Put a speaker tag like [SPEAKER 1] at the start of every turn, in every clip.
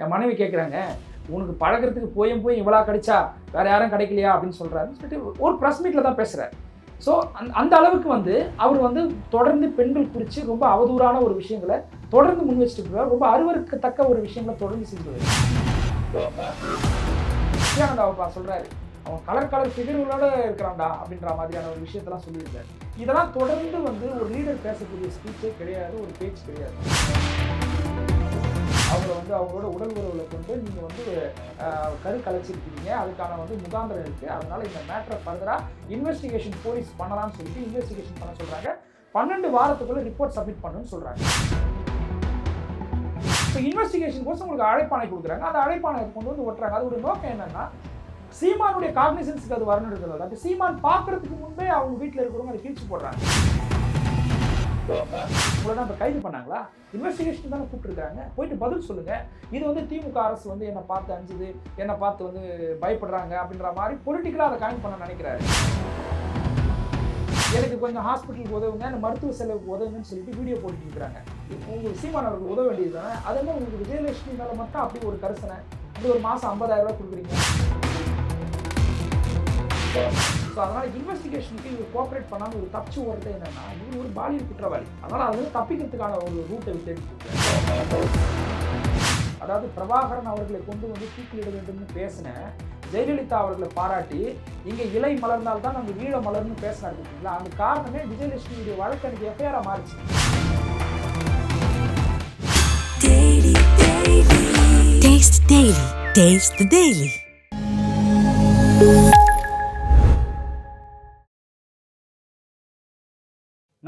[SPEAKER 1] என் மனைவி கேட்குறாங்க உனக்கு பழகிறதுக்கு போயும் போய் இவ்வளோ கிடைச்சா வேற யாரும் கிடைக்கலையா? அப்படின்னு சொல்கிறாருன்னு சொல்லிட்டு ஒரு ப்ரெஸ் மீட்டில் தான் பேசுகிறார் ஸோ அந் அந்த அளவுக்கு வந்து அவர் வந்து தொடர்ந்து பெண்கள் குறித்து ரொம்ப அவதூறான ஒரு விஷயங்களை தொடர்ந்து முன் வச்சுட்டு போவார் ரொம்ப அருவருக்கத்தக்க ஒரு விஷயங்களை தொடர்ந்து செஞ்சுட்டு நித்யானந்தாவப்பா சொல்கிறாரு அவன் கலர் கலர் ஃபிகர்களோட இருக்கிறான்டா அப்படின்ற மாதிரியான ஒரு விஷயத்தெல்லாம் சொல்லியிருக்காரு. இதெல்லாம் தொடர்ந்து வந்து ஒரு லீடர் பேசக்கூடிய ஸ்பீச்சே கிடையாது ஒரு பேச்சு கிடையாது. அவங்கள வந்து அவங்களோட உடல் உறவுகளை கொண்டு நீங்கள் வந்து கரு கலைச்சிருக்கீங்க. அதுக்கான வந்து முகாந்திரம் இருக்குது அதனால் இந்த மேட்டரை ஃபர்தராக இன்வெஸ்டிகேஷன் போலீஸ் பண்ணலாம்னு சொல்லிட்டு இன்வெஸ்டிகேஷன் பண்ண சொல்கிறாங்க பன்னெண்டு வாரத்துக்குள்ளே ரிப்போர்ட் சப்மிட் பண்ணுன்னு சொல்கிறாங்க இப்போ இன்வெஸ்டிகேஷன் கோர்ஸ் உங்களுக்கு அழைப்பானை கொடுக்குறாங்க. அந்த அழைப்பானை கொண்டு வந்து ஒட்டுறாங்க. அதோட நோக்கம் என்னன்னா சீமானுடைய காக்னிசன்ஸுக்கு அது வரணுன்றதுல அது சீமான் பார்க்கறதுக்கு முன்பே அவங்க வீட்டில் இருக்கிறவங்க அதை கிழிச்சு போடுறாங்க. உங்களை தான் இப்போ கைது பண்ணாங்களா? இன்வெஸ்டிகேஷன் தானே கூப்பிட்டுருக்காங்க. போயிட்டு பதில் சொல்லுங்க. இது வந்து திமுக அரசு வந்து என்னை பார்த்து அஞ்சுது என்னை பார்த்து வந்து பயப்படுறாங்க அப்படின்ற மாதிரி பொலிட்டிக்கலாக அதை காயின் பண்ண நினைக்கிறாரு. எனக்கு கொஞ்சம் ஹாஸ்பிட்டலுக்கு உதவுங்க இந்த மருத்துவ செலவுக்கு உதவுங்கன்னு சொல்லிட்டு வீடியோ போட்டுட்டு இருக்கிறாங்க. உங்களுக்கு சீமான் அவர்களுக்கு உதவ வேண்டியது தானே? அதே மாதிரி உங்களுக்கு விஜயலட்சுமி மேலே மட்டும் அப்படி ஒரு கரிசனை அப்படி ஒரு மாதம் ஐம்பதாயிரம் ரூபாய் கொடுக்குறீங்க. ஸோ அதனால் இன்வெஸ்டிகேஷனுக்கு இவர் கோஆப்ரேட் பண்ணாமல் ஒரு தப்பிச்சு ஓடுறது என்னென்னா இவர் ஒரு பாலியல் குற்றவாளி. அதனால் அதுல தப்பிக்கிறதுக்கான ஒரு ரூட்டை தேடிட்டு அதாவது பிரபாகரன் அவர்களை கொண்டு வந்து தூக்கிலிட வேண்டும்னு பேசின ஜெயலலிதா அவர்களை பாராட்டி இங்கே இலை மலர்ந்தால் தான் நம்ம வீழ மலர்னு பேசினார் பார்த்தீங்களா அந்த காரணமே விஜயலட்சுமியுடைய வழக்கு எனக்கு எஃப்ஐஆராக மாறிச்சு.
[SPEAKER 2] Taste the daily. Taste the daily.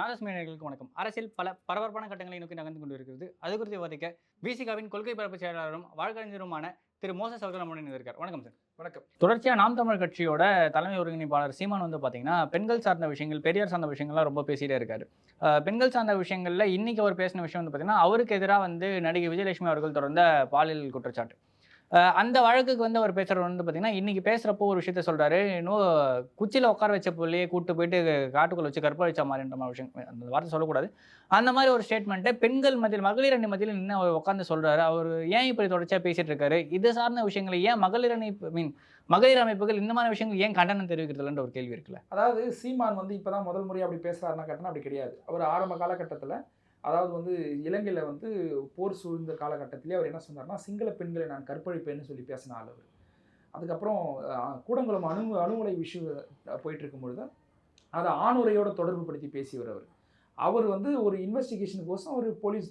[SPEAKER 3] நாதஸ் நேயர்களுக்கு வணக்கம். அரசியல் பல பரபரப்பான கட்டங்களை நோக்கி நகர்ந்து கொண்டு இருக்கிறது அது குறித்து விவாதிக்க பிசிகாவின் கொள்கை பரப்பு செயலாளரும் வழக்கறிஞருமான திரு மோசஸ் அவர்கள் நம்முடன் இருக்கார் வணக்கம் சார்.
[SPEAKER 1] வணக்கம்.
[SPEAKER 3] தொடர்ச்சியாக நாம் தமிழ் கட்சியோட தலைமை ஒருங்கிணைப்பாளர் சீமான் வந்து பார்த்தீங்கன்னா பெண்கள் சார்ந்த விஷயங்கள் பெரியார் சார்ந்த விஷயங்கள்லாம் ரொம்ப பேசிட்டே இருக்காரு. பெண்கள் சார்ந்த விஷயங்களில் இன்னைக்கு அவர் பேசின விஷயம் வந்து பார்த்தீங்கன்னா அவருக்கு எதிராக வந்து நடிகை விஜயலட்சுமி அவர்கள் தொடர்ந்த பாலியல் குற்றச்சாட்டு. அந்த வழக்குக்கு வந்து அவர் பேசுகிறவர் வந்து பார்த்தீங்கன்னா இன்றைக்கி பேசுகிறப்போ ஒரு விஷயத்த சொல்கிறாரு இன்னும் குச்சியில் உட்கார வச்ச புள்ளையே கூட்டு போயிட்டு காட்டுக்குள்ளே வச்சு கற்ப வச்ச மாதிரின்ற மாதிரி விஷயம். அந்த வார்த்தை சொல்லக்கூடாது. அந்த மாதிரி ஒரு ஸ்டேட்மெண்ட்டை பெண்கள் மத்தியில் மகளிர் அணி மத்தியில் நின்று அவர் உட்காந்து சொல்கிறாரு அவர் ஏன் இப்படி தொடர்ச்சியாக பேசிகிட்டு இருக்காரு? இது சார்ந்த விஷயங்களை ஏன் மகளிர் அணி மீன் மகளிர் அமைப்புகள் இந்த மாதிரி விஷயங்கள் ஏன் கண்டனம் தெரிவிக்கிறதுலன்ற ஒரு கேள்வி இருக்குல்ல.
[SPEAKER 1] அதாவது சீமான் வந்து இப்போ தான் முதல் முறை அப்படி பேசுகிறாருன்னா கட்டணம் அப்படி கிடையாது. அவர் ஆரம்ப காலகட்டத்தில் அதாவது வந்து இலங்கையில் வந்து போர் சூழ்ந்த காலகட்டத்திலே அவர் என்ன சொன்னார்னா சிங்கள பெண்களை நான் கற்பழிப்பேன்னு சொல்லி பேசின ஆள் அவர். அதுக்கப்புறம் கூடங்குளம் அணு அணுகுலை விஷயம் போயிட்டு இருக்கும்பொழுது அதை ஆணுரையோட தொடர்பு படுத்தி பேசியவர் அவர். அவர் வந்து ஒரு இன்வெஸ்டிகேஷனுக்கோசம் ஒரு போலீஸ்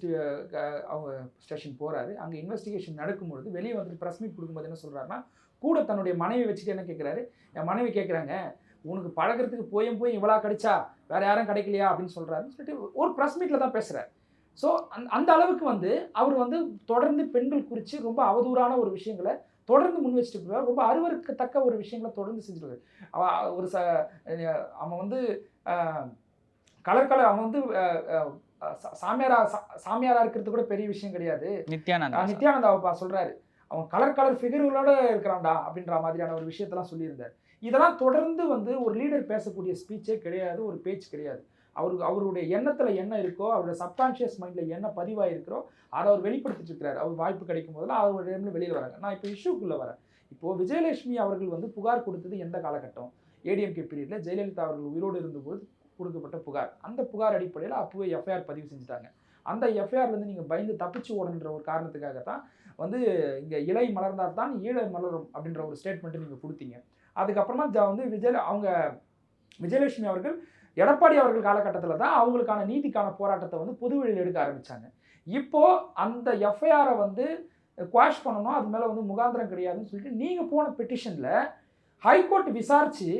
[SPEAKER 1] அவங்க ஸ்டேஷன் போகிறாரு அங்கே இன்வெஸ்டிகேஷன் நடக்கும்பொழுது வெளியே வந்துட்டு ப்ரெஸ் மீட் கொடுக்கும்போது என்ன சொல்கிறாருன்னா கூட தன்னுடைய மனைவி வச்சுட்டு என்ன கேட்குறாரு என் மனைவி கேட்குறாங்க உனக்கு பழகிறதுக்கு போயும் போய் இவ்வளோ கிடைச்சா வேற யாரும் கிடைக்கலையா அப்படின்னு சொல்றாருன்னு சொல்லிட்டு ஒரு ப்ரெஸ் மீட்டில் தான் பேசுகிறார் ஸோ அந்த அந்த அளவுக்கு வந்து அவர் வந்து தொடர்ந்து பெண்கள் குறித்து ரொம்ப அவதூறான ஒரு விஷயங்களை தொடர்ந்து முன் வச்சுட்டு இருக்கார் ரொம்ப அருவருக்கத்தக்க ஒரு விஷயங்களை தொடர்ந்து செஞ்சுட்டு இருக்காரு. அவ ஒரு ச அவன் வந்து கலர் கலர் அவன் வந்து சாமியாரா சா- சாமியாரா இருக்கிறது கூட பெரிய விஷயம் கிடையாது.
[SPEAKER 3] நித்யானந்தா
[SPEAKER 1] ஆஹ் நித்யானந்தாவப்பா சொல்றாரு. அவன் கலர் கலர் ஃபிகர்களோட இருக்கிறான்டா அப்படின்ற மாதிரியான ஒரு விஷயத்தெல்லாம் சொல்லியிருந்தார். இதெல்லாம் தொடர்ந்து வந்து ஒரு லீடர் பேசக்கூடிய ஸ்பீச்சே கிடையாது ஒரு பேச்சு கிடையாது. அவருக்கு அவருடைய எண்ணத்தில் என்ன இருக்கோ அவருடைய சப்கான்ஷியஸ் மைண்டில் என்ன பதிவாயிருக்கிறோ அதை அவர் வெளிப்படுத்திட்டு இருக்கிறார். அவர் வாய்ப்பு கிடைக்கும் போதெல்லாம் அவருடைய வெளியில் வராங்க. நான் இப்போ இஷ்யூக்குள்ளே வரேன். இப்போது விஜயலட்சுமி அவர்கள் வந்து புகார் கொடுத்தது எந்த காலகட்டம்? ஏடிஎம்கே பீரியடில் ஜெயலலிதா அவர்கள் உயிரோடு இருந்தபோது கொடுக்கப்பட்ட புகார். அந்த புகார் அடிப்படையில் அப்போவே எஃப்ஐஆர் பதிவு செஞ்சுட்டாங்க. அந்த எஃப்ஐஆர்லேருந்து நீங்கள் பயந்து தப்பிச்சு ஓடணுன்ற ஒரு காரணத்துக்காக தான் வந்து இங்கே இலை மலர்ந்தால் தான் ஈழ மலரும் அப்படின்ற ஒரு ஸ்டேட்மெண்ட்டு நீங்கள் கொடுத்தீங்க. அதுக்கப்புறமா ஜ- வந்து விஜய அவங்க விஜயலட்சுமி அவர்கள் எடப்பாடி அவர்கள் காலகட்டத்தில் தான் அவங்களுக்கான நீதிக்கான போராட்டத்தை வந்து பொதுவெளியில் எடுக்க ஆரம்பித்தாங்க இப்போ அந்த எஃப்ஐஆரை வந்து குவாஷ் பண்ணணும் அது மேலே வந்து முகாந்திரம் கிடையாதுன்னு சொல்லிட்டு நீங்கள் போன பெட்டிஷனில் ஹைகோர்ட் விசாரித்து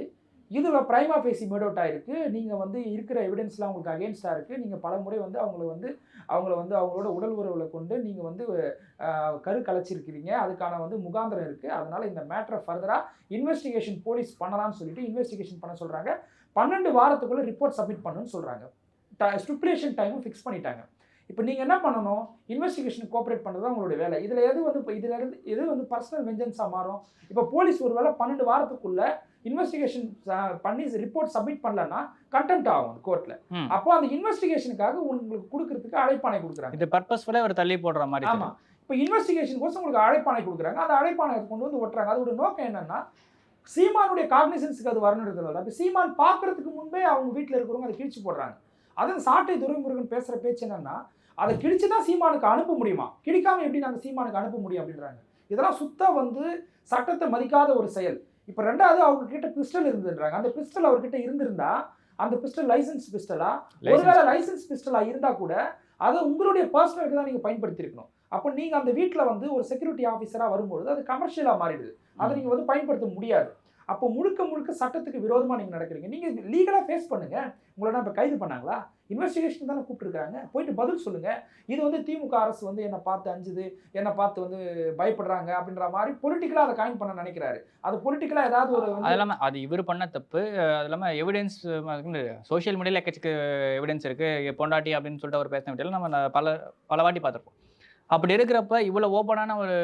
[SPEAKER 1] இதில் பிரைமா ஃபேசி மேட் அவுட் ஆயிருக்கு. நீங்கள் வந்து இருக்கிற எவிடன்ஸ்லாம் உங்களுக்கு அகேன்ஸ்டாக இருக்குது நீங்கள் பல முறை வந்து அவங்கள வந்து அவங்கள வந்து அவங்களோட உடல் உறவுகளை கொண்டு நீங்கள் வந்து கரு கலைச்சிருக்கிறீங்க. அதுக்கான வந்து முகாந்திரம் இருக்குது அதனால் இந்த மேட்டரை ஃபர்தராக இன்வெஸ்டிகேஷன் போலீஸ் பண்ணலாம்னு சொல்லிட்டு இன்வெஸ்டிகேஷன் பண்ண சொல்கிறாங்க பன்னெண்டு வாரத்துக்குள்ளே ரிப்போர்ட் சப்மிட் பண்ணுன்னு சொல்கிறாங்க ஸ்டிப்புலேஷன் டைமும் ஃபிக்ஸ் பண்ணிட்டாங்க. இப்போ நீங்கள் என்ன பண்ணணும்? இன்வெஸ்டிகேஷன் கோஆப்ரேட் பண்ணுறது தான் உங்களுடைய வேலை. இதில் எது வந்து இப்போ இதில் இருந்து எது வந்து பர்சனல் வெஞ்சன்ஸாக மாறும்? இப்போ போலீஸ் ஒரு வேளை பன்னெண்டு வாரத்துக்குள்ளே இன்வெஸ்டிகேஷன் பண்ணி ரிப்போர்ட் சப்மிட் பண்ணலன்னா கண்டெம்ட் ஆகும் கோர்ட்டில்
[SPEAKER 3] ம்.
[SPEAKER 1] அப்போ அந்த இன்வெஸ்டிகேஷனுக்காக உங்களுக்கு கொடுக்கறதுக்கு அழைப்பாணை கொடுக்குறாங்க.
[SPEAKER 3] இது பர்பஸ்ஃபுல்லாக அவர் தள்ளி போடுற மாதிரி
[SPEAKER 1] ஆமா. இப்போ இன்வெஸ்டிகேஷன் கோர்ஸ் உங்களுக்கு அழைப்பாணை கொடுக்குறாங்க. அந்த அழைப்பாணை கொண்டு வந்து ஒட்டுறாங்க. அதோட நோக்கம் என்னன்னா சீமானுடைய காக்னிசன்ஸுக்கு அது வரணுன்றதுல அப்போ சீமான் பார்க்கறதுக்கு முன்பே அவங்க வீட்டில் இருக்கிறவங்க அதை கிழிச்சு போடுறாங்க. அது சாட்டை துரைமுருகன் பேசுகிற பேச்சு என்னன்னா அதை கிழிச்சு தான் சீமானுக்கு அனுப்ப முடியுமா? கிழிக்காம எப்படி நாங்கள் சீமானுக்கு அனுப்ப முடியும் அப்படின்றாங்க. இதெல்லாம் சுத்த வந்து சட்டத்தை மதிக்காத ஒரு செயல். இப்போ ரெண்டாவது அவங்க கிட்ட பிஸ்டல் இருந்துன்றாங்க அந்த பிஸ்டல் அவர்கிட்ட இருந்திருந்தா அந்த பிஸ்டல் லைசன்ஸ் பிஸ்டலா ஒருவேளை லைசன்ஸ் பிஸ்டலா இருந்தா கூட அதை உங்களுடைய பர்சனலுக்கு தான் நீங்க பயன்படுத்தியிருக்கணும் அப்போ நீங்க அந்த வீட்டில் வந்து ஒரு செக்யூரிட்டி ஆஃபீஸரா வரும்பொழுது அது கமர்ஷியலா மாறிடுது. அதை நீங்க வந்து பயன்படுத்த முடியாது. அப்போ முழுக்க முழுக்க சட்டத்துக்கு விரோதமாக நீங்கள் நடக்கிறீங்க. நீங்கள் லீகலாக ஃபேஸ் பண்ணுங்க. உங்களை இப்போ கைது பண்ணாங்களா? இன்வெஸ்டிகேஷன் தானே கூப்பிட்டுருக்காங்க. போயிட்டு பதில் சொல்லுங்க. இது வந்து திமுக அரசு வந்து என்னை பார்த்து அஞ்சுது என்னை பார்த்து வந்து பயப்படுறாங்க அப்படின்ற மாதிரி பொலிட்டிக்கலாக அதை காயின் பண்ண நினைக்கிறாரு. அது பொலிட்டிக்கலாக ஏதாவது ஒரு வந்து
[SPEAKER 3] அது இல்லாமல் அது இவர் பண்ண தப்பு. அது இல்லாமல் எவிடன்ஸ் சோஷியல் மீடியாவில் எக்கச்சக்க எவிடன்ஸ் இருக்குது பொண்டாட்டி அப்படின்னு சொல்லிட்டு அவர் பேசின வீட்டில் நம்ம பல பல வாட்டி பார்த்துருப்போம். அப்படி இருக்கிறப்ப இவ்வளோ ஓப்பனான ஒரு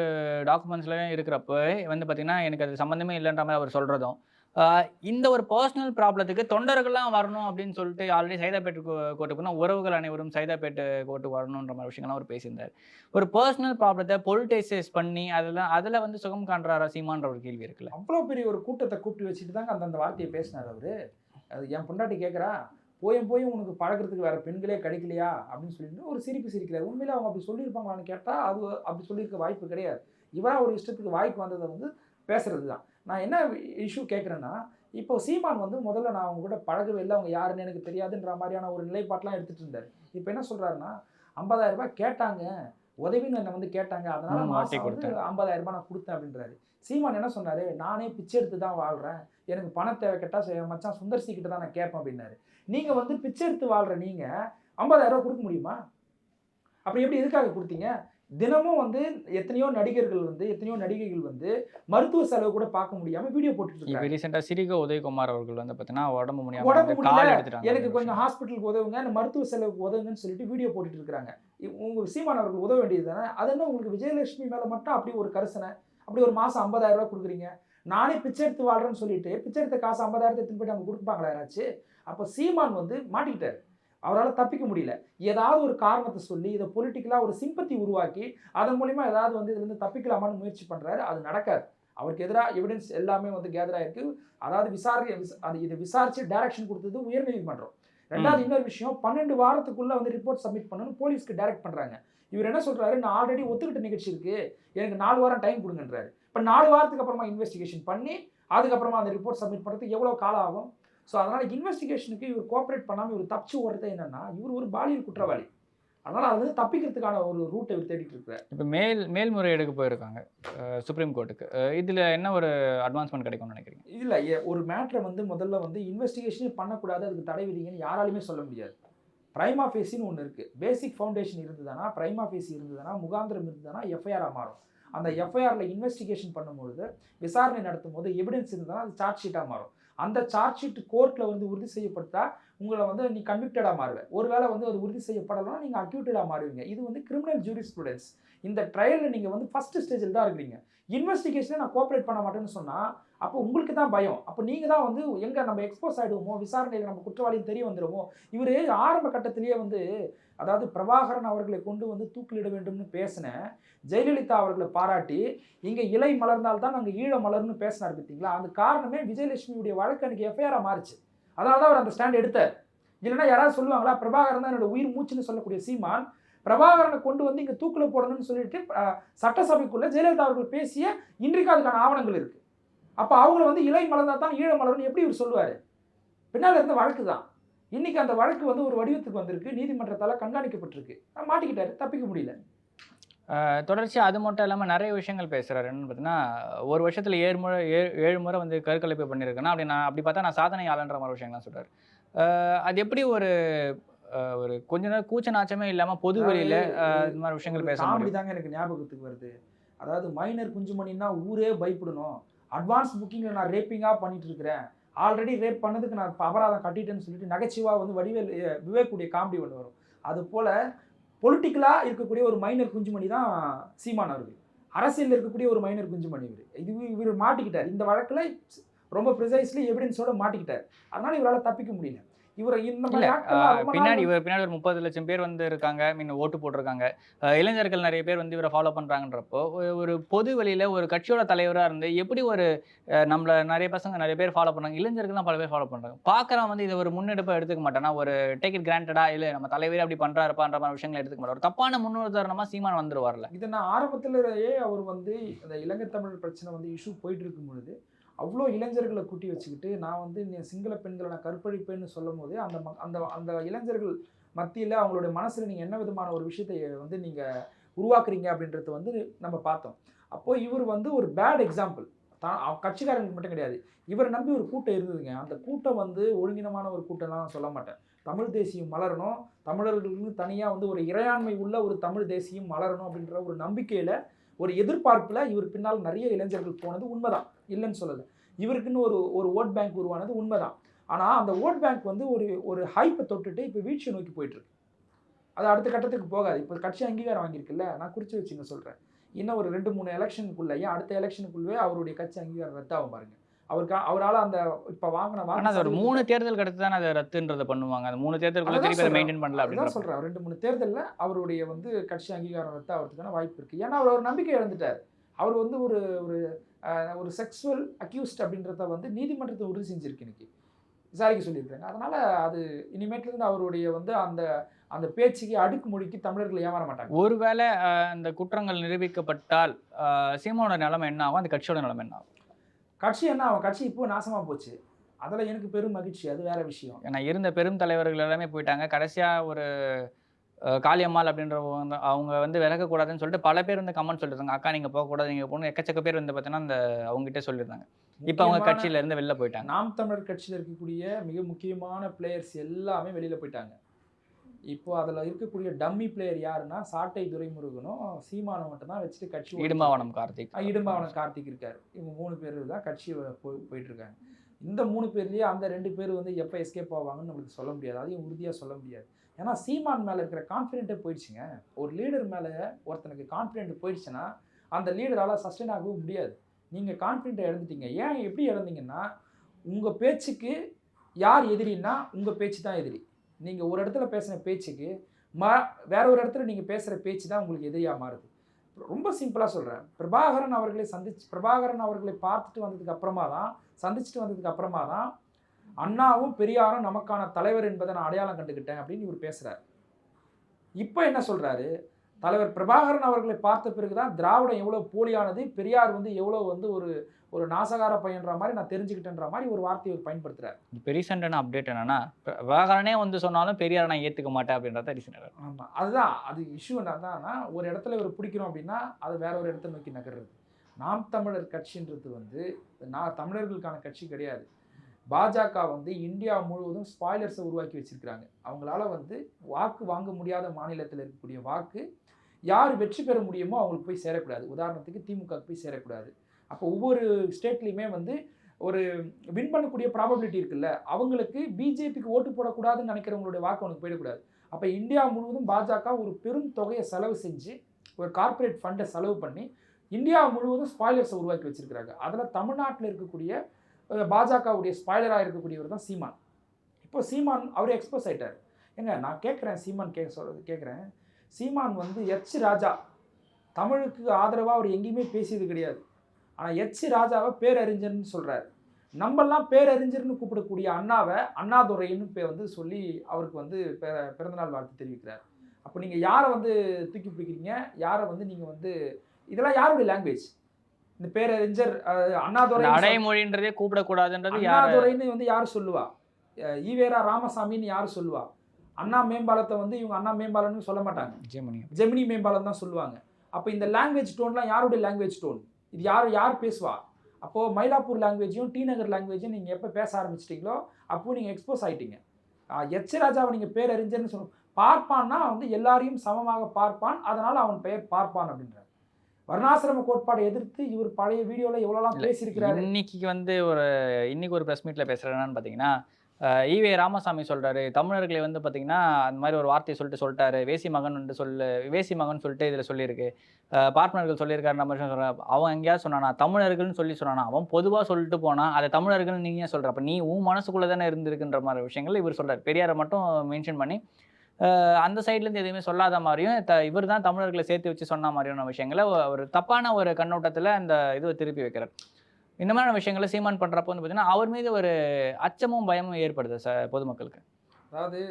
[SPEAKER 3] டாக்குமெண்ட்ஸ்லாம் இருக்கிறப்ப வந்து பார்த்தீங்கன்னா எனக்கு அது சம்மந்தமே இல்லைன்ற மாதிரி அவர் சொல்கிறதும் இந்த ஒரு பர்சனல் ப்ராப்ளத்துக்கு தொண்டர்கள்லாம் வரணும் அப்படின்னு சொல்லிட்டு ஆல்ரெடி சைதாப்பேட்டு கோ- உறவுகள் அனைவரும் சைதாப்பேட்டு கோர்ட்டுக்கு வரணுன்ற மாதிரி விஷயங்கள்லாம் அவர் பேசியிருந்தார். ஒரு பர்சனல் ப்ராப்ளத்தை பொலிட்டைசைஸ் பண்ணி அதெல்லாம் அதில் வந்து சுகம் காண்றாரா சீமான்ற ஒரு கேள்வி இருக்குல்ல.
[SPEAKER 1] அவ்வளோ பெரிய ஒரு கூட்டத்தை கூப்பிட்டு வச்சுட்டு தாங்க அந்தந்த வார்த்தையை பேசினார் அவர். அது என் பொண்டாட்டி கேட்குறா போயும் போயும் உனக்கு பழக்கிறதுக்கு வேற பெண்களே கிடைக்கலையா? அப்படின்னு சொல்லிட்டு ஒரு சிரிப்பு சிரிக்கிறார். உண்மையில அவங்க அப்படி சொல்லியிருப்பாங்களான்னு கேட்டால் அது அப்படி சொல்லியிருக்க வாய்ப்பு கிடையாது. இவராக ஒரு இஷ்டத்துக்கு வாய்ப்பு வந்ததை வந்து பேசுறது தான் நான் என்ன இஷ்யூ கேட்குறேன்னா இப்போ சீமான் வந்து முதல்ல நான் அவங்க கூட பழகவே இல்லை. அவங்க யாருன்னு எனக்கு தெரியாதுன்ற மாதிரியான ஒரு நிலைப்பாட்டெலாம் எடுத்துகிட்டு இருந்தார். இப்போ என்ன சொல்கிறாருன்னா 50000 ரூபாய் கேட்டாங்க. உதவின்னு என்னை வந்து கேட்டாங்க. அதனால
[SPEAKER 3] மாட்டி
[SPEAKER 1] மாசம்
[SPEAKER 3] கொடுத்தாரு.
[SPEAKER 1] 50000 ரூபாய் நான் கொடுத்தேன் அப்படின்றாரு. சீமான் என்ன சொன்னாரு? நானே பிச்சை எடுத்து தான் வாழ்றேன். எனக்கு பணம் தேவை கேட்டா சரி, என் மச்சான் சுந்தர்சி கிட்ட தான் நான் கேட்பேன் அப்படின்னாரு. நீங்க வந்து பிச்சை எடுத்து வாழ்ற நீங்க 50000 ரூபாய் கொடுக்க முடியுமா? அப்படி எப்படி எதுக்காக கொடுத்தீங்க? தினமும் வந்து எத்தனையோ நடிகர்கள் வந்து எத்தனையோ நடிகைகள் வந்து மருத்துவ செலவு கூட பார்க்க முடியாம வீடியோ போட்டுட்டு இருக்காங்க.
[SPEAKER 3] இப்போ ரீசெண்டாக சிறிக உதயகுமார் அவர்கள் வந்து பார்த்தீங்கன்னா உடம்பு முடியாம
[SPEAKER 1] உடம்பு முடியல. எனக்கு கொஞ்சம் ஹாஸ்பிட்டலுக்கு உதவுங்க எனக்கு மருத்துவ செலவுக்கு உதவுங்கன்னு சொல்லிட்டு வீடியோ போட்டுட்டு இருக்காங்க. உங்க சீமான் அவர்கள் உதவ வேண்டியது தானே அது என்ன உங்களுக்கு விஜயலட்சுமி மேல மட்டும் அப்படி ஒரு கரிசனை? அப்படி ஒரு மாசம் 50000 ரூபாய் கொடுக்குறீங்க. நானே பிச்சை எடுத்து வாழ்றேன்னு சொல்லிட்டு பிச்சை எடுத்த காசு 50000 எடுத்துட்டு போயிட்டு அவங்க கொடுப்பாங்களா யாராச்சும் அப்போ சீமான் வந்து மாட்டிக்கிட்டாரு. அவரால் தப்பிக்க முடியல. ஏதாவது ஒரு காரணத்தை சொல்லி இதை பொலிட்டிக்கலாக ஒரு சிம்பத்தி உருவாக்கி அதன் மூலிமா ஏதாவது வந்து இதுலேருந்து தப்பிக்கலாமான்னு முயற்சி பண்ணுறாரு அது நடக்காது. அவருக்கு எதிராக எவிடன்ஸ் எல்லாமே வந்து கேதர் ஆயிருக்கு. அதாவது விசாரி விச- அது இதை விசாரிச்சு டைரக்ஷன் கொடுத்தது உயர்நீதிமன்றம். ரெண்டாவது இன்னொரு விஷயம் பன்னெண்டு வாரத்துக்குள்ள வந்து ரிப்போர்ட் சப்மிட் பண்ணணும்னு போலீஸ்க்கு டைரக்ட் பண்றாங்க. இவர் என்ன சொல்றாரு? நான் ஆல்ரெடி ஒத்துக்கிட்ட நிகழ்ச்சி இருக்கு. எனக்கு நாலு வாரம் டைம் கொடுங்கன்றாரு. இப்போ நாலு வாரத்துக்கு அப்புறமா இன்வெஸ்டிகேஷன் பண்ணி அதுக்கப்புறமா அந்த ரிப்போர்ட் சப்மிட் பண்ணுறதுக்கு எவ்வளோ காலம் ஆகும்? ஸோ அதனால இன்வெஸ்டிகேஷனுக்கு இவர் கோஆப்ரேட் பண்ணாமல் இவர் தப்பிச்சு ஓடுறது என்னன்னா இவர் ஒரு பாலியல் குற்றவாளி. அதனால அது வந்து தப்பிக்கிறதுக்கான ஒரு ரூட்டை இவர் தேடிட்டு இருக்கிறார்.
[SPEAKER 3] இப்போ மேல் மேல்முறையீடுக்கு போயிருக்காங்க சுப்ரீம் கோர்ட்டுக்கு இதுல என்ன ஒரு அட்வான்ஸ்மெண்ட் கிடைக்கும்னு நினைக்கிறீங்க?
[SPEAKER 1] இல்ல ஒரு மேட்ரை வந்து முதல்ல வந்து இன்வெஸ்டிகேஷனே பண்ணக்கூடாது அதுக்கு தடை விதிங்கன்னு யாராலுமே சொல்ல முடியாது. பிரைமா ஃபேஸின்னு ஒன்று இருக்கு. பேசிக் ஃபவுண்டேஷன் இருந்ததுன்னா பிரைமா ஃபேஸ் இருந்ததுன்னா முகாந்திரம் இருந்ததுன்னா எஃப்ஐஆராக மாறும். அந்த எஃப்ஐஆர்ல இன்வெஸ்டிகேஷன் பண்ணும்பொழுது விசாரணை நடத்தும் போது எவிடன்ஸ் இருந்ததுன்னா அது சார்ஜ் ஷீட்டாக மாறும். அந்த சார்ஜ் ஷீட் கோர்ட்டில் வந்து உறுதி செய்யப்பட்டா உங்களை வந்து நீ கன்விக்டடாக மாறுவ. ஒருவேளை வந்து அது உறுதி செய்யப்படலைன்னா நீங்கள் அக்யூட்டடாக மாறுவீங்க. இது வந்து கிரிமினல் ஜூரி ஸ்டூடெண்ட்ஸ் இந்த ட்ரையலில் நீங்கள் வந்து ஃபஸ்ட்டு ஸ்டேஜில் தான் இருக்கிறீங்க. இன்வெஸ்டிகேஷனை நான் கோஆப்ரேட் பண்ண மாட்டேன்னு சொன்னால் அப்போ உங்களுக்கு தான் பயம். அப்போ நீங்கள் தான் வந்து எங்கே நம்ம எக்ஸ்போஸ் ஆகிடுவோமோ விசாரணையில் நம்ம குற்றவாளின்னு தெரிய வந்துடுவோம் இவர் ஆரம்ப கட்டத்திலேயே வந்து அதாவது பிரபாகரன் அவர்களை கொண்டு வந்து தூக்கிலிட வேண்டும்னு பேசின ஜெயலலிதா அவர்களை பாராட்டி இங்கே இலை மலர்ந்தால் தான் நாங்கள் ஈழ மலர்னு பேசினார் பார்த்தீங்களா? அந்த காரணமே விஜயலட்சுமியுடைய வழக்கு எனக்கு எஃப்ஐஆராக மாறிச்சு. அதனால தான் அவர் அந்த ஸ்டாண்ட் எடுத்தார். இல்லைன்னா யாராவது சொல்லுவாங்களா பிரபாகரன் தான் என்னோட உயிர் மூச்சுன்னு சொல்லக்கூடிய சீமான். பிரபாகரனை கொண்டு வந்து இங்கே தூக்கில் போடணும்னு சொல்லிட்டு சட்டசபைக்குள்ளே ஜெயலலிதா அவர்கள் பேசிய இன்றைக்கு அதுக்கான ஆவணங்கள் இருக்குது அப்போ அவங்கள வந்து இலை மலர்ந்தால் தான் ஈழ மலர்னு எப்படி இவர் சொல்லுவார்? பின்னால் இருந்த வழக்கு தான். இன்னைக்கு அந்த வழக்கு வந்து ஒரு வடிவத்துக்கு வந்திருக்கு. நீதிமன்றத்தால் கண்காணிக்கப்பட்டிருக்கு. மாட்டிக்கிட்டாரு. தப்பிக்க முடியல.
[SPEAKER 3] அஹ் தொடர்ச்சியா அது மட்டும் இல்லாம நிறைய விஷயங்கள் பேசுறாரு. என்னன்னு பார்த்தீங்கன்னா ஒரு வருஷத்துல ஏழு முறை ஏழு ஏழு முறை வந்து கருக்கலைப்பு பண்ணியிருக்கேன்னா அப்படி நான் அப்படி பார்த்தா நான் சாதனை ஆளுன்ற மாதிரி விஷயங்கள்லாம் சொல்றாரு. அஹ் அது எப்படி ஒரு ஒரு கொஞ்ச நேரம் கூச்ச நாச்சமே இல்லாம பொது வெளியில இந்த மாதிரி விஷயங்கள் பேச
[SPEAKER 1] தாங்க எனக்கு ஞாபகத்துக்கு வருது. அதாவது மைனர் குஞ்சுமணின்னா ஊரே பயப்படணும். அட்வான்ஸ் புக்கிங்கில் நான் ரேப்பிங்காக பண்ணிட்டு இருக்கிறேன் ஆல்ரெடி ரேப் பண்ணதுக்கு நான் இப்ப அபராதம் கட்டிட்டேன்னு சொல்லிட்டு நகைச்சுவாக வந்து வடிவேல் விவேக்குடைய காமெடி ஒன்று வரும். அது போல் பொலிட்டிக்கலாக இருக்கக்கூடிய ஒரு மைனர் குஞ்சுமணி தான் சீமான் அவர்கள். அரசியலில் இருக்கக்கூடிய ஒரு மைனர் குஞ்சுமணி இவர். இது இவர் மாட்டிக்கிட்டார். இந்த வழக்கில் ரொம்ப ப்ரிசைஸ்லி எவிடன்ஸோட மாட்டிக்கிட்டார். அதனால் இவரால் தப்பிக்க முடியல. இவர் இந்த
[SPEAKER 3] பின்னாடி இவர் பின்னாடி ஒரு முப்பது லட்சம் பேர் வந்து இருக்காங்க. மீன் ஓட்டு போட்டிருக்காங்க. இளைஞர்கள் நிறைய பேர் வந்து இவரை ஃபாலோ பண்றாங்கன்றப்போ ஒரு- பொது வெளியில ஒரு கட்சியோட தலைவரா இருந்து எப்படி ஒரு நம்மள நிறைய பசங்க நிறைய பேர் ஃபாலோ பண்றாங்க. இளைஞர்கள்லாம் பல பேர் ஃபாலோ பண்றாங்க. பார்க்கறவன் வந்து இதை ஒரு முன்னெடுப்பா எடுத்துக்க மாட்டானா. ஒரு டேக் இட் கிராண்டடா இல்ல நம்ம தலைவரே அப்படி பண்றாருப்பான்ற மாதிரி விஷயங்களை எடுத்துக்க மாட்டார் ஒரு தப்பான முன்னுதாரணமா சீமான் வந்துருவார்ல.
[SPEAKER 1] இதை நான் ஆரம்பத்திலேயே அவர் வந்து இந்த இலங்கை தமிழ் பிரச்சனை வந்து இஷ்யூ போயிட்டு இருக்கும் பொழுது அவ்வளோ இளைஞர்களை கூட்டி வச்சுக்கிட்டு நான் வந்து நீ சிங்கள பெண்களை நான் கற்பழிப்பேன்னு சொல்லும் போது அந்த ம- அந்த அந்த இளைஞர்கள் மத்தியில் அவங்களுடைய மனசில் நீங்கள் என்ன விதமான ஒரு விஷயத்தை வந்து நீங்கள் உருவாக்குறீங்க அப்படின்றத வந்து நம்ம பார்த்தோம். அப்போது இவர் வந்து ஒரு பேட் எக்ஸாம்பிள் தான் கட்சிக்காரங்களுக்கு மட்டும் கிடையாது. இவரை நம்பி ஒரு கூட்டம் இருந்ததுங்க. அந்த கூட்டம் வந்து ஒழுங்கினமான ஒரு கூட்டம்லாம் நான் சொல்ல மாட்டேன். தமிழ் தேசியம் மலரணும். தமிழர்களுக்கு தனியாக வந்து ஒரு இறையாண்மை உள்ள ஒரு தமிழ் தேசியம் மலரணும் அப்படின்ற ஒரு நம்பிக்கையில் ஒரு எதிர்பார்ப்பில் இவர் பின்னால் நிறைய இளைஞர்கள் போனது உண்மைதான். இல்லைன்னு சொல்லலை. இவருக்குன்னு ஒரு ஒரு ஓட் பேங்க் உருவானது உண்மைதான். ஆனால் அந்த ஓட் பேங்க் வந்து ஒரு ஒரு ஹைப்பை தொட்டுட்டு இப்போ வீழ்ச்சியை நோக்கி போயிட்டுருக்கு. அது அடுத்த கட்டத்துக்கு போகாது. இப்போ கட்சி அங்கீகாரம் வாங்கியிருக்குல்ல நான் குறித்து வச்சுங்க சொல்கிறேன் இன்னும் ஒரு ரெண்டு மூணு எலெக்ஷனுக்குள்ளேயே அடுத்த எலெக்ஷனுக்குள்ளே அவருடைய கட்சி அங்கீகாரம் ரத்தாகும் பாருங்க. அவருக்கு அவரால் அந்த இப்போ வாங்கின
[SPEAKER 3] அது ஒரு மூணு தேர்தல் கடத்து தான் அதை ரத்துன்றதை பண்ணுவாங்க. அந்த மூணு தேர்தலுக்குள்ள திருப்பி. மெயின்டைன் பண்ணல அப்படின்னு
[SPEAKER 1] சொல்றேன். ரெண்டு மூணு தேர்தல்ல அவருடைய வந்து கட்சி அங்கீகாரம் ரத்து ஆகிறதுக்கான வாய்ப்பு இருக்கு. ஏன்னா அவர் ஒரு நம்பிக்கை இழந்துட்டார். அவர் வந்து ஒரு ஒரு ஒரு செக்ஸுவல் அக்யூஸ்ட் அப்படின்றத வந்து நீதிமன்றத்தை உறுதி செஞ்சிருக்கு இன்னைக்கு. விசாரிக்க சொல்லியிருக்காங்க அதனால அது இனிமேட்ல இருந்து அவருடைய வந்து அந்த அந்த பேச்சுக்கு அடுக்குமொழிக்கு தமிழர்கள் ஏமாற மாட்டாங்க.
[SPEAKER 3] ஒருவேளை அந்த குற்றங்கள் நிரூபிக்கப்பட்டால் சீமானோட நிலைமை என்ன ஆகும்? அந்த கட்சியோட நிலைமை என்ன ஆகும்?
[SPEAKER 1] கட்சி என்ன அவன் கட்சி இப்போ நாசமா போச்சு. அதுல எனக்கு பெரும் மகிழ்ச்சி அது வேற விஷயம்.
[SPEAKER 3] ஏன்னா இருந்த பெரும் தலைவர்கள் எல்லாமே போயிட்டாங்க. கடைசியா ஒரு காளியம்மாள் அப்படின்றவங்க அவங்க வந்து விலகக்கூடாதுன்னு சொல்லிட்டு பல பேர் வந்து கமெண்ட் சொல்லியிருந்தாங்க அக்கா நீங்க போகக்கூடாது நீங்க போகணும். எக்கச்சக்க பேர் வந்து பார்த்தீங்கன்னா அந்த அவங்ககிட்ட சொல்லியிருந்தாங்க. இப்போ அவங்க
[SPEAKER 1] முக்கியமான-
[SPEAKER 3] கட்சியில இருந்து வெளில போயிட்டாங்க.
[SPEAKER 1] நாம் தமிழர் கட்சியில் இருக்கக்கூடிய மிக முக்கியமான பிளேயர்ஸ் எல்லாமே வெளியில போயிட்டாங்க. இப்போ அதுல இருக்கக்கூடிய டம்மி பிளேயர் யாருன்னா சாட்டை துரைமுருகனும் சீமானும் மட்டும் தான் வச்சுட்டு கட்சி ஓட்டிட்டு
[SPEAKER 3] இடும்பாவனம் கார்த்திக்.
[SPEAKER 1] இடும்பாவனம் கார்த்திக் இருக்காரு. இவங்க மூணு பேர் தான் கட்சி போய் போயிட்டு இருக்காங்க இந்த மூணு பேர்லயே அந்த ரெண்டு பேர் வந்து எப்போ எஸ்கேப் ஆவாங்கன்னு நம்மளுக்கு சொல்ல முடியாது. அதையும் உறுதியா சொல்ல முடியாது. ஏன்னா சீமான் மேல இருக்கிற கான்ஃபிடென்ட்டே போயிடுச்சுங்க. ஒரு லீடர் மேல ஒருத்தனுக்கு கான்ஃபிடென்ட் போயிடுச்சுன்னா அந்த லீடரால சஸ்டெயின் ஆகவும் முடியாது. நீங்க கான்ஃபிடென்ட்டை இழந்துட்டீங்க. ஏன் எப்படி இழந்தீங்கன்னா உங்க பேச்சுக்கு யார் எதிரின்னா உங்க பேச்சு தான் எதிரி. நீங்கள் ஒரு இடத்துல பேசின பேச்சுக்கு ம வேற ஒரு இடத்துல நீங்கள் பேசுகிற பேச்சு தான் உங்களுக்கு எதிரியாக மாறுது. ரொம்ப சிம்பிளாக சொல்கிறேன் பிரபாகரன் அவர்களை சந்திச்சு பிரபாகரன் அவர்களை பார்த்துட்டு வந்ததுக்கு அப்புறமா தான் சந்திச்சுட்டு வந்ததுக்கு அப்புறமா தான் அண்ணாவும் பெரியாரும் நமக்கான தலைவர் என்பதை நான் அடையாளம் கண்டுக்கிட்டேன் அப்படின்னு இவர் பேசுகிறார் இப்போ என்ன சொல்கிறாரு தலைவர் பிரபாகரன் அவர்களை பார்த்த பிறகுதான் திராவிடம் எவ்வளவு போலியானது பெரியார் வந்து எவ்வளவு வந்து ஒரு ஒரு நாசகார பையன்ற மாதிரி நான் தெரிஞ்சுக்கிட்டேன்ற மாதிரி ஒரு வார்த்தையை அவர் பயன்படுத்துறாரு.
[SPEAKER 3] இப்போ ரீசெண்டான அப்டேட் என்னன்னா விவகாரனே வந்து சொன்னாலும் பெரியார் நான் ஏத்துக்க மாட்டேன் அப்படின்றத ரீசெண்டாக
[SPEAKER 1] ஆமா அதுதான் அது இஷ்யூ என்னன்னா ஒரு இடத்துல இவர் பிடிக்கிறோம் அப்படின்னா அது வேற ஒரு இடத்த நோக்கி நகர்றது. நாம் தமிழர் கட்சின்றது வந்து நான் தமிழர்களுக்கான கட்சி கிடையாது. பாஜக வந்து இந்தியா முழுவதும் ஸ்பாய்லர்ஸை உருவாக்கி வச்சிருக்கிறாங்க. அவங்களால வந்து வாக்கு வாங்க முடியாத மாநிலத்தில் இருக்கக்கூடிய வாக்கு யார் வெற்றி பெற முடியுமோ அவங்களுக்கு போய் சேரக்கூடாது. உதாரணத்துக்கு திமுக போய் சேரக்கூடாது. அப்போ ஒவ்வொரு ஸ்டேட்லேயுமே வந்து ஒரு வின் பண்ணக்கூடிய ப்ராபபிலிட்டி இருக்குல்ல அவங்களுக்கு பிஜேபிக்கு ஓட்டு போடக்கூடாதுன்னு நினைக்கிறவங்களுடைய வாக்கு அவனுக்கு போயிடக்கூடாது. அப்போ இந்தியா முழுவதும் பாஜக ஒரு பெரும் தொகையை செலவு செஞ்சு ஒரு கார்ப்பரேட் ஃபண்டை செலவு பண்ணி இந்தியா முழுவதும் ஸ்பாய்லர்ஸை உருவாக்கி வச்சிருக்கிறாங்க. அதில் தமிழ்நாட்டில் இருக்கக்கூடிய பாஜகவுடைய ஸ்பாய்லராக இருக்கக்கூடியவர் தான் சீமான். இப்போ சீமான் அவரே எக்ஸ்போஸ் ஆகிட்டார் ஏங்க நான் கேட்குறேன் சீமான் கே சொல்கிறது கேட்குறேன் சீமான் வந்து எச் ராஜா. தமிழுக்கு ஆதரவாக அவர் எங்கேயுமே பேசியது கிடையாது. ஆனால் எச் ராஜாவை பேரறிஞர்னு சொல்கிறார் நம்மெல்லாம் பேரறிஞர்னு கூப்பிடக்கூடிய அண்ணாவை அண்ணாதுரைன்னு பே வந்து சொல்லி அவருக்கு வந்து பிற- பிறந்தநாள் வாழ்த்து தெரிவிக்கிறார். அப்போ நீங்கள் யாரை வந்து தூக்கி பிடிக்கிறீங்க? யாரை வந்து நீங்கள் வந்து இதெல்லாம் யாருடைய லாங்குவேஜ் இந்த பேரறிஞர் அண்ணாதுரை
[SPEAKER 3] அடைமொழின்றதே கூப்பிடக்கூடாதுன்றது யார்
[SPEAKER 1] அண்ணாதுரைன்னு வந்து யார் சொல்லுவா? ஈவேரா ராமசாமின்னு யார் சொல்லுவா? அண்ணா மேம்பாலத்தை வந்து இவங்க அண்ணா மேம்பாலம்னு சொல்ல மாட்டாங்க.
[SPEAKER 3] ஜெமினி.
[SPEAKER 1] ஜெமினி மேம்பாலம் தான் சொல்லுவாங்க. அப்போ இந்த லாங்குவேஜ் டோன்லாம் யாருடைய லாங்குவேஜ் டோன் இது யார் யார் பேசுவா? அப்போது மயிலாப்பூர் லாங்குவேஜையும் டி நகர் லாங்குவேஜும் நீங்கள் எப்போ பேச ஆரம்பிச்சிட்டிங்களோ அப்போ நீங்கள் எக்ஸ்போஸ் ஆயிட்டீங்க. ஆஹ் எச் ராஜாவை நீங்கள் பேரறிஞர்னு சொல்லணும் பார்ப்பான்னா வந்து எல்லாரையும் சமமாக பார்ப்பான் அதனால் அவன் பெயர் பார்ப்பான் அப்படின்றார். வர்ணாசிரம கோட்பாடை எதிர்த்து இவர் பழைய வீடியோவில் எவ்வளோலாம் பேசியிருக்கிறாரு?
[SPEAKER 3] இன்னைக்கு வந்து ஒரு இன்னைக்கு ஒரு ப்ரெஸ் மீட்ல பேசுறேன்னு பார்த்தீங்கன்னா ஈவே ராமசாமி சொல்றாரு. தமிழர்களை வந்து பார்த்தீங்கன்னா அந்த மாதிரி ஒரு வார்த்தையை சொல்லிட்டு சொல்லிட்டாரு. வேசி மகன் சொல்லு வேசி மகன் சொல்லிட்டு இதில் சொல்லியிருக்கு. பார்ட்னர்கள் சொல்லியிருக்காரு நம்ம சொல்கிறேன் அவன் எங்கேயாவது சொன்னானா தமிழர்கள்னு சொல்லி சொன்னானா அவன் பொதுவாக சொல்லிட்டு போனா அதை தமிழர்கள் நீங்க ஏன் சொல்ற. அப்போ நீ உன் மனசுக்குள்ளே தானே இருந்திருக்குன்ற மாதிரி விஷயங்கள் இவர் சொல்றாரு. பெரியாரை மட்டும் மென்ஷன் பண்ணி அந்த சைட்லேருந்து எதுவுமே சொல்லாத மாதிரியும் த இவர் தான் தமிழர்களை சேர்த்து வச்சு சொன்ன மாதிரியான விஷயங்களை ஒரு தப்பான ஒரு கண்ணோட்டத்தில் அந்த இதுவை திருப்பி வைக்கிறார். இந்த மாதிரியான விஷயங்களை சீமான் பண்ணுறப்போ வந்து பார்த்தீங்கன்னா அவர் மீது ஒரு அச்சமும் பயமும் ஏற்படுது ச பொதுமக்களுக்கு.
[SPEAKER 1] அதாவது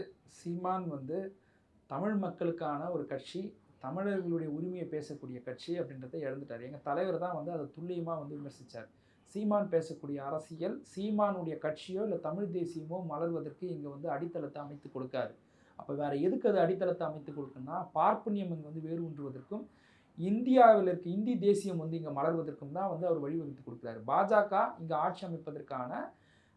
[SPEAKER 1] சீமான் வந்து தமிழ் மக்களுக்கான ஒரு கட்சி தமிழர்களுடைய உரிமையை பேசக்கூடிய கட்சி அப்படின்றத இழந்துட்டார். எங்கள் தலைவர் தான் வந்து அதை துல்லியமாக வந்து விமர்சித்தார் சீமான் பேசக்கூடிய அரசியல் சீமானுடைய கட்சியோ இல்லை தமிழ் தேசியமோ மலர்வதற்கு இங்கே வந்து அடித்தளத்தை அமைத்து கொடுக்காது. அப்போ வேறு எதுக்கு அது அடித்தளத்தை அமைத்து கொடுக்குன்னா பார்ப்பனியம் இங்கே வந்து வேறு ஒன்றுவதற்கும் இந்தியாவில் இருக்க இந்தி தேசியம் வந்து இங்கே மலர்வதற்கும் தான் வந்து அவர் வழிவகுத்து கொடுக்குறாரு. பாஜக இங்கே ஆட்சி அமைப்பதற்கான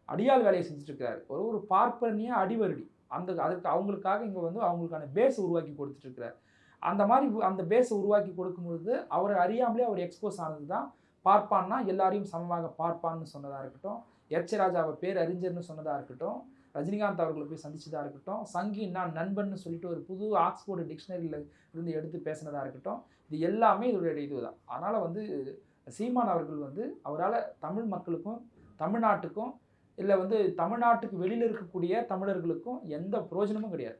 [SPEAKER 1] அடியால் வேலையை செஞ்சுட்ருக்கிறாரு ஒரு ஒரு பார்ப்பனிய அடிவருடி. அந்த அதற்கு அவங்களுக்காக இங்கே வந்து அவங்களுக்கான பேஸ் உருவாக்கி கொடுத்துட்ருக்கிறார் அந்த மாதிரி அந்த பேஸை உருவாக்கி கொடுக்கும்பொழுது அவரை அறியாமலே அவர் எக்ஸ்போஸ் ஆனது தான் பார்ப்பான்னா எல்லாரையும் சமமாக பார்ப்பான்னு சொன்னதாக இருக்கட்டும் எச் ராஜாவை பேர் அறிஞர்னு சொன்னதாக இருக்கட்டும் ரஜினிகாந்த் அவர்களை போய் சந்திச்சதாக இருக்கட்டும் சங்கி நான் நண்பன்னு சொல்லிட்டு ஒரு புது ஆக்ஸ்போர்டு டிக்ஷனரியில் இருந்து எடுத்து பேசினதாக இருக்கட்டும் இது எல்லாமே இதோடைய இதுதான். அதனால் வந்து சீமான் அவர்கள் வந்து அவரால் தமிழ் மக்களுக்கும் தமிழ்நாட்டுக்கும் இல்லை வந்து தமிழ்நாட்டுக்கு வெளியில் இருக்கக்கூடிய தமிழர்களுக்கும் எந்த பிரயோஜனமும் கிடையாது.